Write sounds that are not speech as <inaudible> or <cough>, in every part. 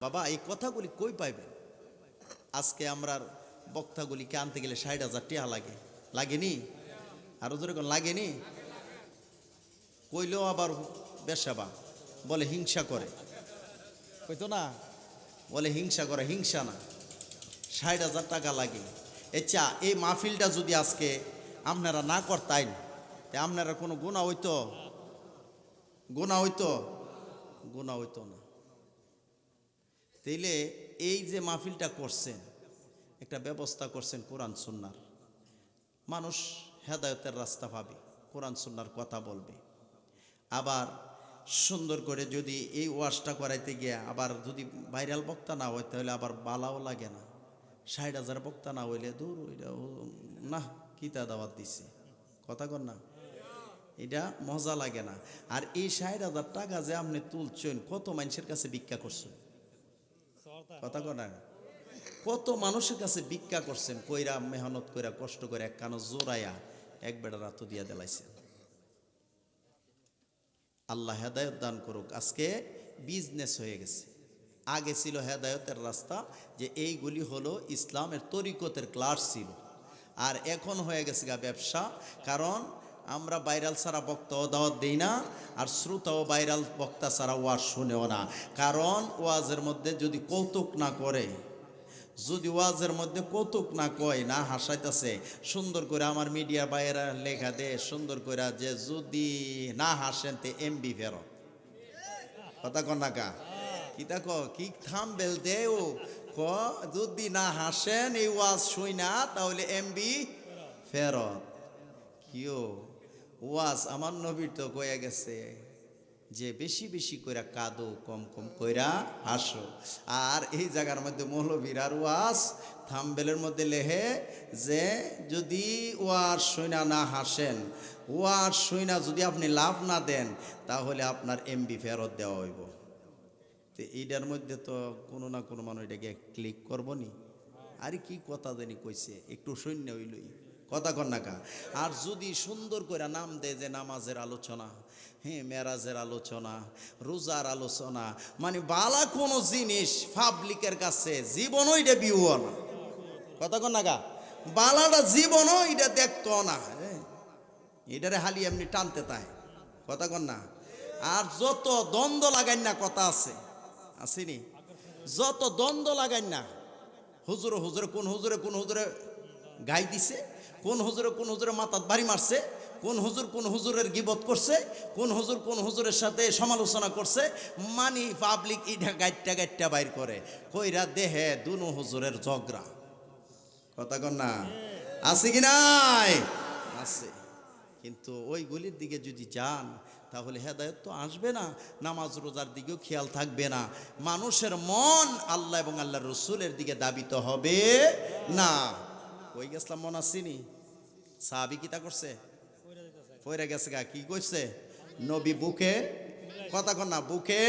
বাবা, এই কথাগুলি কই পাইবেন? আজকে আমরা বক্তাগুলিকে আনতে গেলে ষাট হাজার টিয়া লাগে। লাগেনি? আরও কোন লাগেনি? কইলেও আবার বেশাবা বলে হিংসা করে। কইতো না? বলে হিংসা করে, হিংসা না। ষাট হাজার টাকা লাগে। আচ্ছা এই মাহফিলটা যদি আজকে আপনারা না করতেন আপনারা কোনো গুণা হইতো? গুণা হইতো? গুণা হইতো না। তাইলে এই যে মাহফিলটা করছেন, একটা ব্যবস্থা করছেন কোরআন সুন্নার। মানুষ হেদায়তের রাস্তা পাবে, কোরআন সুন্নার কথা বলবে। আবার সুন্দর করে যদি এই ওয়াশটা করাইতে গিয়ে আবার যদি ভাইরাল বক্তা না হয়, তাহলে আবার বালাও লাগে না। ষাট হাজার বক্তা না হইলে দূর ওইটা না কিতা দাওয়াত দিছে? কথা কর না। এটা মজা লাগে না। আর এই ষাট হাজার টাকা যে আপনি তুলছেন, কত মানুষের কাছে ভিক্ষা করছেন? কথা কর না? কত মানুষের কাছে ভিক্ষা করছেন, কইরা, মেহনত কইরা, কষ্ট করে এক কানো জোরাইয়া এক বেড়া রাত দিয়া দেলাইছেন। আল্লাহ হেদায়ত দান করুক। আজকে বিজনেস হয়ে গেছে। আগে ছিল হেদায়তের রাস্তা যে এইগুলি হলো ইসলামের তরিকতের ক্লাস ছিল। আর এখন হয়ে গেছে গা ব্যবসা। কারণ আমরা বাইরাল ছাড়া বক্তাও দাওয়াত দিই না, আর শ্রোতাও ভাইরাল বক্তা ছাড়া ওয়াজ শুনেও না। কারণ ওয়াজের মধ্যে যদি কৌতুক না করে, যদি ওয়াজের মধ্যে কৌতুক না কয়, না হাসাইতেছে, সুন্দর করে আমার মিডিয়া বাইরা লেখা দে, সুন্দর করে যে যদি না হাসেন তে এমবি ফেরত। কথা কন না কা? কি দেখো কি থাম বেল দে ও ক, যদি না হাসেন, এই ওয়াজ শুই না, তাহলে এমবি ফেরত। কিও? ওয়াজ আমার নবীর তো কয়ে গেছে যে বেশি বেশি কইরা কাঁদো, কম কম কইরা হাসো। আর এই জায়গার মধ্যে মৌলবীর আর ওয়াজ থামবেলের মধ্যে লেহে যে যদি ওয়াজ সৈনা না হাসেন, ওয়াজ সৈনা যদি আপনি লাভ না দেন, তাহলে আপনার এমবি ফেরত দেওয়া হইব। তো এইটার মধ্যে তো কোনো না কোনো মানুষ এটাকে ক্লিক করব নি। আরে কি কথা জানি কইছে, একটু সৈন্য হইলই। কথা কর না কা। আর যদি সুন্দর করে নাম দেয় যে নামাজের আলোচনা হ্যাঁ মেরাজের আলোচনা, রোজার আলোচনা মানে বালা কোনো জিনিস পাবলিকের কাছে জীবনও এটা বিও না। কথা কর না কা? বালাটা জীবনও এটা দেখতো না হ্যাঁ। এটারে হালি এমনি টানতে তাই। কথা না। আর যত দ্বন্দ্ব লাগাই না কথা আছে আসেনি যত দ্বন্দ্ব লাগাই না, হুজুরে হুজুরে কোন হুজুরে কোন হুজুরে গাই দিছে? কোন হুজুরে কোন হুজুরে মাথাত বাড়ি মারছে, কোন হুজুর কোন হুজুরের গিবত করছে, কোন হুজুর কোন হুজুরের সাথে সমালোচনা করছে, মানি পাবলিক ইটা গাইটটা গাইটটা বাইর করে। কইরা দেহে দুনো হুজুরের ঝগড়া। কথা কর না? আছে কি নাই? আছে। কিন্তু ওইগুলির দিকে যদি যান, তাহলে হেদায়ত তো আসবে না, নামাজ রোজার দিকেও খেয়াল থাকবে না। মানুষের মন আল্লাহ এবং আল্লাহ রসুলের দিকে দাবিত হবে না। ওই গেছিলাম মন আসিনি সাহাবি কিতা করছে? পয়রা গেছে গা কি কইছে? নবী বুকে কথা কর না বুকে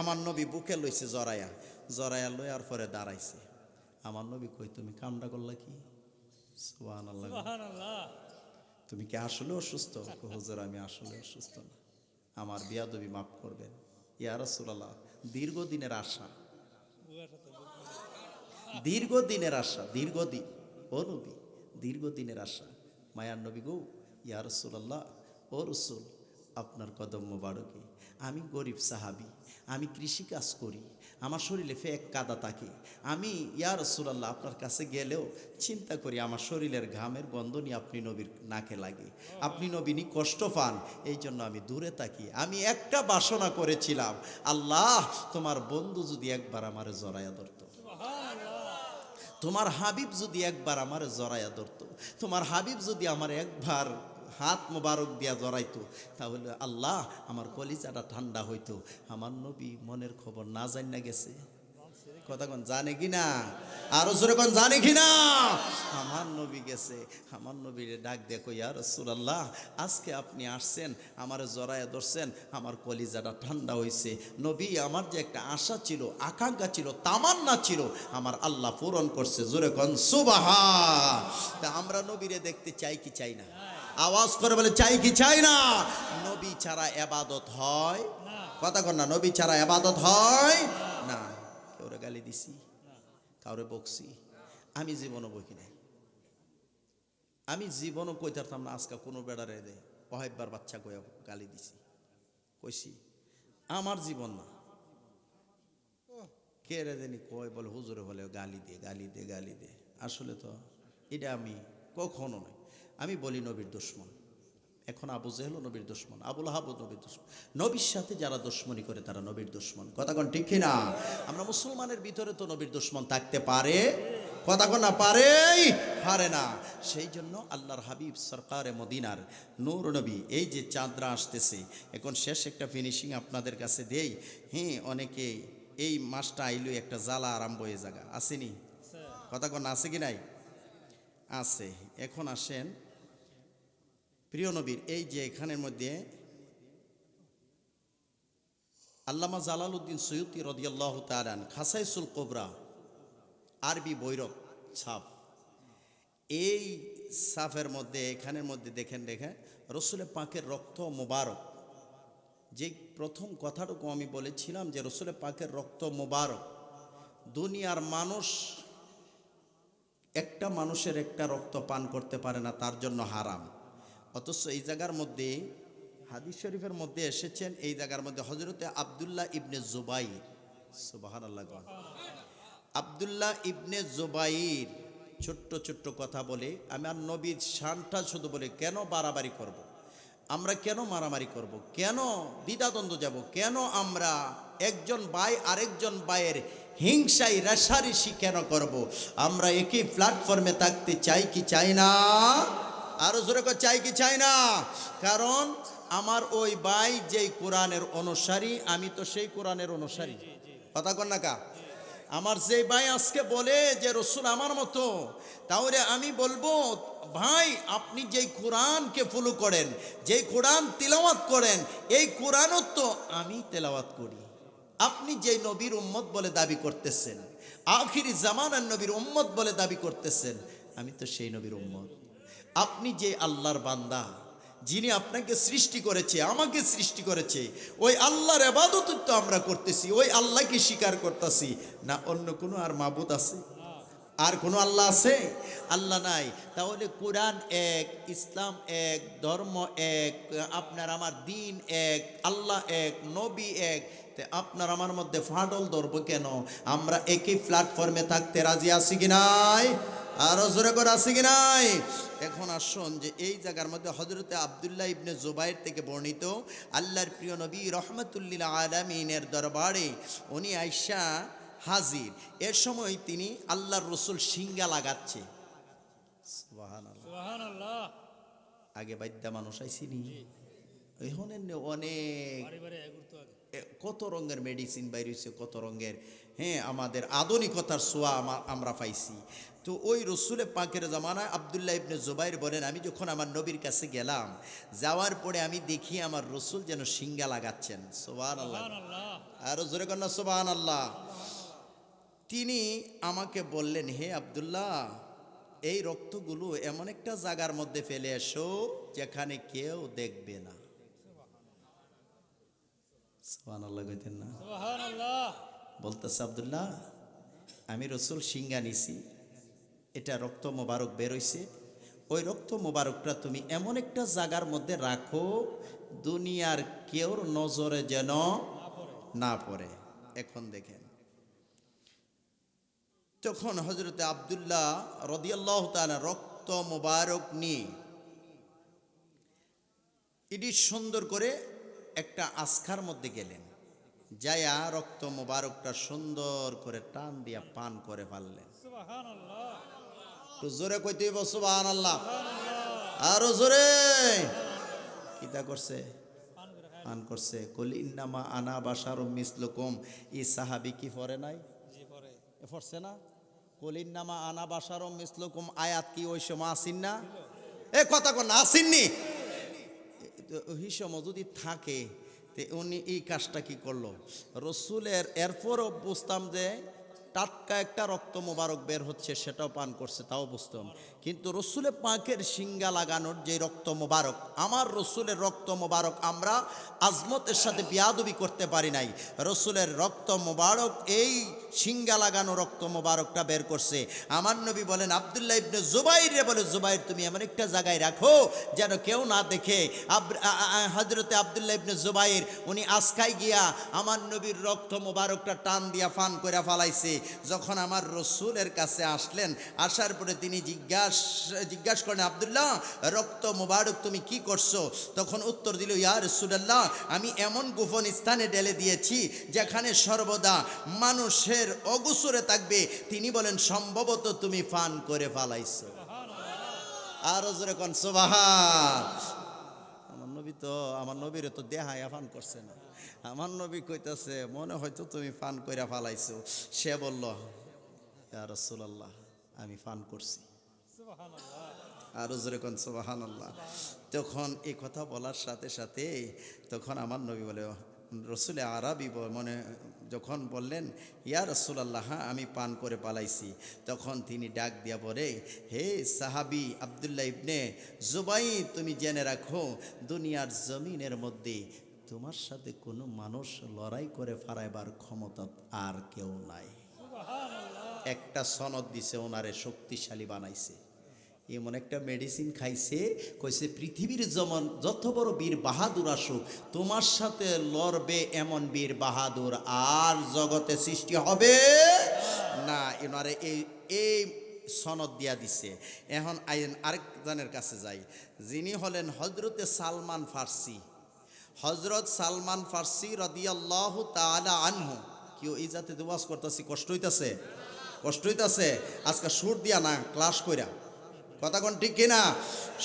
আমার নবী বুকে লইছে জরায়া। জরায়া লয়ার পরে দাঁড়াইছে। আমার নবী কই তুমি কামটা করলা কি? সুবহানাল্লাহ। তুমি কি আসলে অসুস্থ? কই, হুজুর আমি আসলে অসুস্থ না। আমার বিয়াদবি মাফ করবেন। ইয়া রাসূলুল্লাহ দীর্ঘদিনের আশা। দীর্ঘদিনের আশা দীর্ঘদিন। ও নবী দীর্ঘদিনের আশা। মায়ার নবী গো, ইয়া রসুল্লাহ ও রসুল, আপনার কদম মোবারকে। আমি গরিব সাহাবি, আমি কৃষি কাজ করি, আমার শরীরে ফেক কাদা থাকে। আমি, ইয়া রসুলাল্লাহ, আপনার কাছে গেলেও চিন্তা করি আমার শরীরের ঘামের গন্ধ নিয়ে আপনি নবীর নাকে লাগে। আপনি নবীনি কষ্ট পান এই জন্য আমি দূরে থাকি। আমি একটা বাসনা করেছিলাম, আল্লাহ, তোমার বন্ধু যদি একবার আমার জড়াইয়া ধরতো। তোমার হাবিব যদি একবার আমার জড়াইয়া ধরতো, তোমার হাবিব যদি আমার একবার হাত মোবারক দিয়া জড়াইতো, তাহলে আল্লাহ আমার কলিজাটা ঠান্ডা হইতো। আমার নবী মনের খবর না জানা গেছে। কথা কোন জানে কি না আরও জোরে কোন জানে কি না আমার নবী গেছে, আমার নবীর ডাক দেখো ইয়া রাসূলুল্লাহ, আজকে আপনি আসছেন, আমার জড়ায়া ধরছেন, আমার কলিজাটা ঠান্ডা হইছে। নবী, আমার যে একটা আশা ছিল, আকাঙ্ক্ষা ছিল, তামান্না ছিল, আমার আল্লাহ পূরণ করছে জোরে কোন সুবাহা তা আমরা নবীরে দেখতে চাই কি চাই না? আওয়াজ করে বলে, চাই কি চাই না? নবী ছাড়া এবাদত হয়? কথা কর না, নবী ছাড়া এবাদত হয়? না। কেউরে গালি দিছি, কাউরে বকছি। আমি জীবনও বকি নাই। আমি জীবনও কইতারতাম না, আজকে কোনো বেড়ারে দে, অহেববার বাচ্চা কইয়া গালি দিছি। কইছি, আমার জীবন না। কে রে দেনি কয় বলে, হুজুরে বলে, গালি দে গালি দে গালি দে। আসলে তো এটা আমি কখনো নয়। আমি বলি নবীর দুশ্মন। এখন আবু জেহেল নবীর দুশ্মন আবুল হাবু নবীর দুশ্মন। নবীর সাথে যারা দুশ্মনী করে তারা নবীর দুশ্মন। কথা কোন ঠিক না আমরা মুসলমানের ভিতরে তো নবীর দুশ্মন থাকতে পারে? কথা কোন না পারেই? পারে না। সেই জন্য আল্লাহর হাবিব সরকারে মদিনার নূর নবী এই যে চাঁদরা আসতেছে এখন শেষ একটা ফিনিশিং আপনাদের কাছে দেই। হ্যাঁ অনেকে এই মাসটা আইলো একটা জ্বালা আরম্ভ হয়ে জায়গা আসেনি? কথা কোন আছে কি নাই? আছে। এখন আসেন প্রিয় নবীর, এই যে এখানের মধ্যে আল্লামা জালাল উদ্দিন সৈয়দি রদিয়াল্লাহ তালান খাসাইসুল কোবরা, আরবি বৈরব ছাপ। এই সাফের মধ্যে, এখানের মধ্যে দেখেন দেখেন, রসুলে পাকের রক্ত মোবারক। যে প্রথম কথাটুকু আমি বলেছিলাম যে রসুলে পাকের রক্ত মোবারক। দুনিয়ার মানুষ একটা মানুষের একটা রক্ত পান করতে পারে না, তার জন্য হারাম। অথচ এই জায়গার মধ্যে, হাদিস শরীফের মধ্যে এসেছেন, এই জায়গার মধ্যে হজরতে আবদুল্লাহ ইবনে জুবাইর সুবাহান আল্লাহ আবদুল্লাহ ইবনে জুবাইর ছোট্ট ছোট্ট কথা বলে, আমি আর নবীর শানটা শুধু বলে কেন বাড়াবাড়ি করব। আমরা কেন মারামারি করব। কেন দ্বিধাদ্বন্দ্ব যাব কেন আমরা একজন ভাই আরেকজন ভাইয়ের হিংসাই রেশারেশি কেন করব। আমরা একই প্ল্যাটফর্মে থাকতে চাই কি চাই না আরও জোরে করে চাই কি চাই না? কারণ আমার ওই ভাই যেই কোরআনের অনুসারী আমি তো সেই কোরআনের অনুসারী। কথা কন না কা? আমার যে ভাই আজকে বলে যে রসুল আমার মতো তাহলে আমি বলব ভাই আপনি যেই কোরআনকে ফলো করেন যেই কোরআন তেলাওয়াত করেন এই কোরআনও তো আমি তেলাওয়াত করি। আপনি যেই নবীর উম্মত বলে দাবি করতেছেন আখিরি জামানার নবীর উম্মত বলে দাবি করতেছেন আমি তো সেই নবীর উম্মত। আপনি যে আল্লাহর বান্দা, যিনি আপনাকে সৃষ্টি করেছে, আমাকে সৃষ্টি করেছে, ওই আল্লাহর এবাদত তো আমরা করতেছি, ওই আল্লাহকে স্বীকার করতেছি। না, অন্য কোনো আর মাবুদ আছে? আর কোনো আল্লাহ আছে? আল্লাহ নাই। তাহলে কোরআন এক, ইসলাম এক, ধর্ম এক, আপনার আমার দিন এক, আল্লাহ এক, নবী এক। আপনার আমার মধ্যে ফাটল ধরবো কেন? আমরা একই প্ল্যাটফর্মে থাকতে রাজি আছি কি নাই? আরও জোরে করে আছি কি নাই? এখন আসুন যে এই জায়গার মধ্যে হজরতে আবদুল্লাহ ইবনে জুবাইর থেকে বর্ণিত আল্লাহর প্রিয় নবী রহমতুল্লিল আলমিনের দরবারে উনি আইসা হাজির। এর সময় তিনি আল্লাহর রসুল সিঙ্গা লাগাচ্ছে। আগে বাদ্যা মানুষ আইসিনি। এখন অনেক কত রঙের মেডিসিন বাইরেছে কত রঙের হ্যাঁ আমাদের আধুনিকতার সোয়া আমরা পাইছি। তো ওই রসুলে পাঁকের জামানায় আবদুল্লাহ ইবনে জুবাইর বলেন আমি যখন আমার নবীর কাছে গেলাম যাওয়ার পরে আমি দেখি আমার রসুল যেন সিঙ্গা লাগাচ্ছেন। সোবান আল্লাহ আরও জোরে কন্যা সোবান আল্লাহ তিনি আমাকে বললেন হে আবদুল্লাহ এই রক্তগুলো এমন একটা জায়গার মধ্যে ফেলে এসো যেখানে কেউ দেখবে না। সোবান আল্লাহ কইতেন না। বলতেছে আবদুল্লাহ আমি রসুল সিঙ্গা নিছি এটা রক্ত মোবারক বেরোইছে ওই রক্ত মোবারকটা তুমি এমন একটা জায়গার মধ্যে রাখো দুনিয়ার কেউর নজরে যেন না পড়ে। এখন দেখেন তখন হজরতে আবদুল্লাহ রদিয়াল্লাহ তাআলা রক্ত মোবারক নিয়ে ইডি সুন্দর করে একটা আস্কার মধ্যে গেলেন। যায়া রক্ত মোবারকটা সুন্দর করে টান দিয়া পান করে ফেললেন। জোরে কইতে সুবাহান আল্লাহ আরও জোরে। কিতা করছে? পান করছে। কলি ইন্নামা আনা বাসার মিসলুকুম। ই সাহাবি কি পরে নাই? পড়ছে না? কলিন নামা আনা বাসার মিসলুকুম। আয়াত কি ওই সময় আসিন না? এ কথা কোন আসিননি সময় যদি থাকে, তে উনি এই কাজটা কি করল? রসুলের এরপরও বুঝতাম যে টাটকা একটা রক্ত মোবারক বের হচ্ছে, সেটাও পান করছে, তাও বুঝতাম। কিন্তু রসুলের পাঁকের সিঙ্গা লাগানোর যে রক্ত মোবারক, আমার রসুলের রক্ত মোবারক আমরা আজমতের সাথে বিয়াদবি করতে পারি নাই। রসুলের রক্ত মোবারক এই সিঙ্গা লাগানো রক্ত মোবারকটা বের করছে। আমার নবী বলেন, আবদুল্লাহ ইবনে জুবাইর রে, বলে, জুবাইর, তুমি এমন একটা জায়গায় রাখো যেন কেউ না দেখে। হজরতে আবদুল্লাহ ইবনে জুবাইর, উনি আজকাই গিয়া আমার নবীর রক্ত মোবারকটা টান দিয়া ফান করে ফালাইছে। যখন আমার রসুলের কাছে আসলেন, আসার পরে তিনি জিজ্ঞাসা জিজ্ঞাসা করেন আবদুল্লাহ, রক্ত মোবারক তুমি কি করছ? তখন উত্তর দিল, ইয়া রসুলাল্লাহ, আমি এমন গোপন স্থানে ঢেলে দিয়েছি যেখানে সর্বদা মানুষের অগুসরে থাকবে। তিনি বলেন, সম্ভবত তুমি ফান করে ফালাইছো। আরও জোরে কন আমার নবী তো, আমার নবীর তো দেহায়া ফান করছে না। আমার নবী কইতাছে, মনে হয়তো তুমি ফান কইরা ফালাইছো। সে বলল রাসূলুল্লাহ, আমি ফান করছি। আরও জোরে কন সোবাহান আল্লাহ তখন এই কথা বলার সাথে সাথে তখন আমার নবী বলে, রসুলে আরবি মনে যখন বললেন ইয়া রসুলাল্লাহ হ্যাঁ আমি পান করে পালাইছি। তখন তিনি ডাক দিয়া বলে হে সাহাবি আবদুল্লাহ ইবনে জুবাই তুমি জেনে রাখো দুনিয়ার জমিনের মধ্যে তোমার সাথে কোনো মানুষ লড়াই করে ফারাইবার ক্ষমতা আর কেউ নাই। একটা সনদ দিছে ওনারে শক্তিশালী বানাইছে। এমন একটা মেডিসিন খাইছে, কইছে, পৃথিবীর যেমন যত বড় বীর বাহাদুর আসুক, তোমার সাথে লড়বে এমন বীর বাহাদুর আর জগতে সৃষ্টি হবে না। এনারে এই এই সনদ দিয়া দিছে। এখন আইন আরেকজনের কাছে যাই। যিনি হলেন হজরতে সালমান ফার্সি। হজরত সালমান ফার্সি রদিয়াল্লাহ তাআলা আনহু। কেউ এই জাতে ওয়াজ করতেছি, কষ্ট হইতাছে? কষ্ট হইতাছে? আজকে সুর দিয়া না, ক্লাস কইরা। কথা কোন ঠিক কিনা?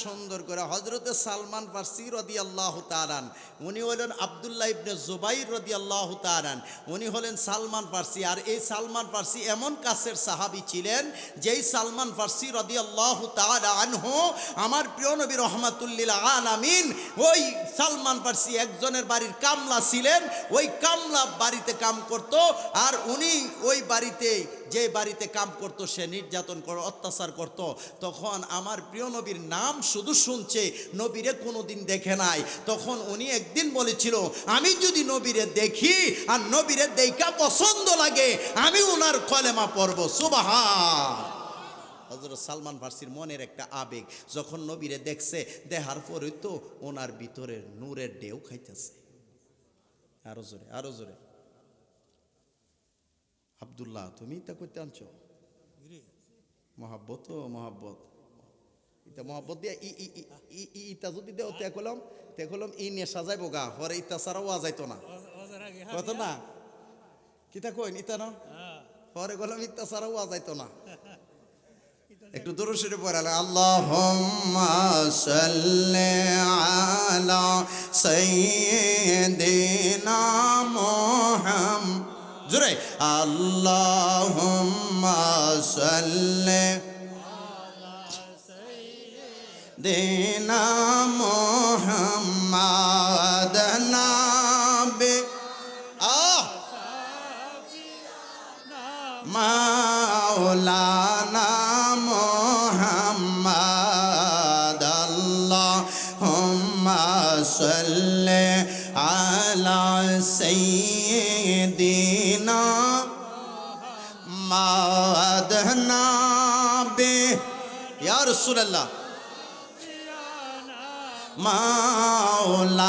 সুন্দর করে হজরতে সালমান ফার্সি রদি আল্লাহ তারান উনি হলেন আবদুল্লাহ ইবনে জুবাইর রদি আল্লাহ তারান উনি হলেন সালমান ফার্সি। আর এই সালমান ফার্সি এমন কাছের সাহাবি ছিলেন, যেই সালমান ফার্সি রদি আল্লাহ আনহু, আমার প্রিয় নবী রহমাতুল্লিল আলামিন, ওই সালমান ফার্সি একজনের বাড়ির কামলা ছিলেন, ওই কামলা বাড়িতে কাম করত, আর উনি ওই বাড়িতে যে বাড়িতে কাম করত, সে নির্যাতন কর, অত্যাচার করত। তখন আমার প্রিয় নবীর নাম শুধু শুনছে, নবীরে কোনোদিন দেখে নাই। তখন উনি একদিন বলেছিল, আমি যদি নবীরে দেখি আর নবীরে দেখা পছন্দ লাগে, আমি ওনার কলেমা পড়ব। সুবাহা হজরত সালমান ফার্সির মনের একটা আবেগ, যখন নবীরে দেখছে দেহার পরে তো ওনার ভিতরে নূরের ঢেউ খাইতেছে। আরও জোরে আরও জোরে। আবদুল্লাহ তুমি তা করতে আনছো? মহাব্বত ও মহাব্বত। ইতা মহাব্বত দিয়া ই ইতা যদি দেও তে কলম তে কলম ই নিয়ে সাজাইবো গা হরে ইতা ছাড়াও আজাইতো না। ওজার কত না? কিতা কইন ইতা না? হ্যাঁ। হরে কলম ইতা ছাড়াও আজাইতো না। <laughs> এটা একটু দরুশরে পড়ালে আল্লাহুম্মা সাল্লি আলা সাইয়্যিদিনা মুহাম্মদ। জোরে আল্লাহ সাল্লি দিনা মাওলানা,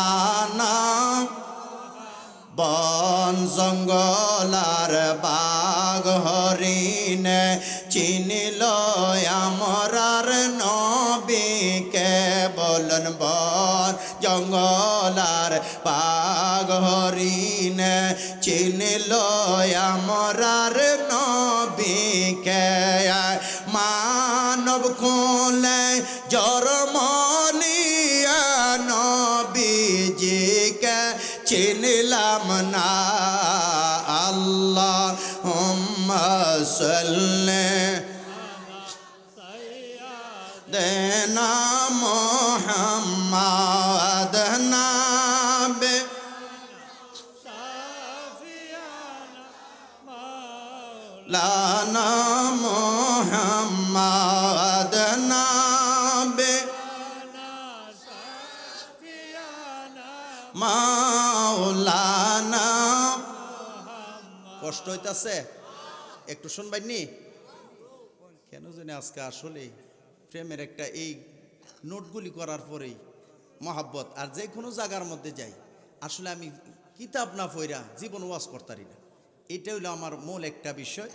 বন জঙ্গলার বাঘ হরিণে চিনিল আমরার নবীকে, বলন বন জঙ্গলার বাঘ হরিণে চিনিল আমরার নবীকে। মানব কোলে জরমনিয়া চিনলাম না। আল্লাহ সাল্লে হইতাছে একটু শুনবেন নি? কেন জানি আজকে আসলে প্রেমের একটা এই নোটগুলি করার পরেই মহাব্বত, আর যে কোনো জায়গার মধ্যে যাই, আসলে আমি কিতাব না পইরা জীবন ওয়াজ করতারি না। এটা হইল আমার মূল একটা বিষয়।